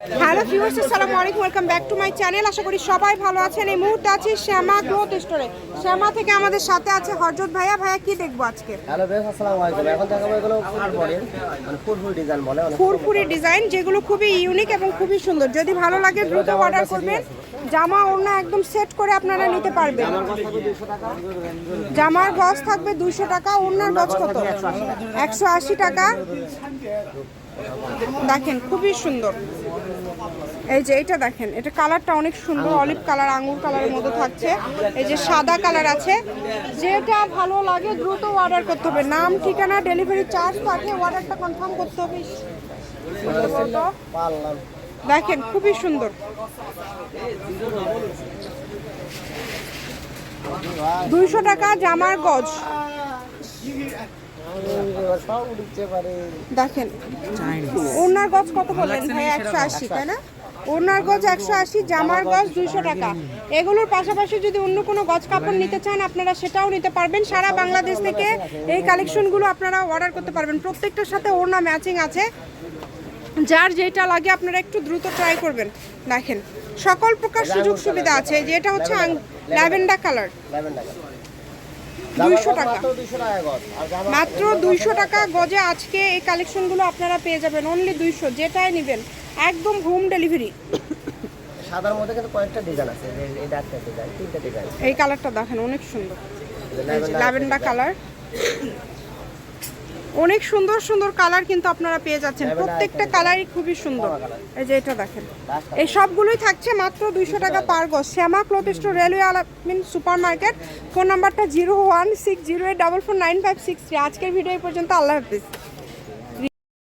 Hello viewers আসসালামু আলাইকুম welcome back to my channel আশা করি সবাই ভালো আছেন। এই মুহূর্তে আছি শ্যামা ক্লথ স্টোরে। শ্যামা থেকে আমাদের সাথে আছে হরজত ভাইয়া। ভাইয়া কি দেখব আজকে? হ্যালো বেশ আসসালামু আলাইকুম। এখন দেখাবো এগুলো ফুল বডির মানে ফুল ডিজাইন বলে ফুরফুরি ডিজাইন যেগুলো খুবই ইউনিক এবং খুবই সুন্দর। যদি ভালো লাগে দ্রুত অর্ডার করবেন। জামা ওড়না একদম সেট করে আপনারা নিতে পারবেন। জামার গজ থাকবে দুইশো টাকা ওড়নার গজ কত একশো আশি টাকা। দেখেন, খুবই সুন্দর। এই যে এটা দেখেন, এটা কালারটা অনেক সুন্দর, অলিভ কালার, আঙ্গুর কালারের মধ্যে থাকছে। এই যে সাদা কালার আছে। যেটা ভালো লাগে, দ্রুত অর্ডার করতে হবে। নাম, ঠিকানা ডেলিভারি চার্জ পাঠিয়ে অর্ডারটা কনফার্ম করতে হবে? দেখেন, খুবই সুন্দর। দুইশো টাকা জামার গজ। দেখেন, ওনার গজ কত বললেন? ভাই, একশো আশি, তাই না? ওনার গজ একশো আশি, জামার গজ দুইশো টাকা। এগুলোর পাশাপাশি যদি অন্য কোনো গজ কাপড় নিতে চান, আপনারা সেটাও নিতে পারবেন। সারা বাংলাদেশ থেকে এই কালেকশনগুলো আপনারা অর্ডার করতে পারবেন। প্রত্যেকটার সাথে ওড়না ম্যাচিং আছে। যার যেটা লাগে আপনারা একটু দ্রুত ট্রাই করবেন। দেখেন, সকল প্রকার সুযোগ সুবিধা আছে। যেটা হচ্ছে ল্যাভেন্ডার কালার। দুইশো টাকা। মাত্র দুইশো টাকা গজ। আজকে এই কালেকশনগুলো আপনারা পেয়ে যাবেন। অনলি দুইশো যেটাই নেবেন। একদম হোম ডেলিভারি সাদার মধ্যে কিন্তু কয়েকটা ডিজাইন আছে। এই- এই ডিজাইন তিনটা ডিজাইন এই কালারটা দেখেন অনেক সুন্দর। ল্যাভেন্ডার কালার অনেক সুন্দর সুন্দর কালার কিন্তু আপনারা পেয়ে যাচ্ছেন। প্রত্যেকটা কালারই খুবই সুন্দর। এই যে এটা দেখেন। এই সবগুলোই থাকছে মাত্র দুইশো টাকা পার গজ। Shyama cloth store railway Alamin super market phone নাম্বারটা zero one six zero eight double four nine five six three. আজকের ভিডিও এই পর্যন্ত। আল্লাহ হাফিজ।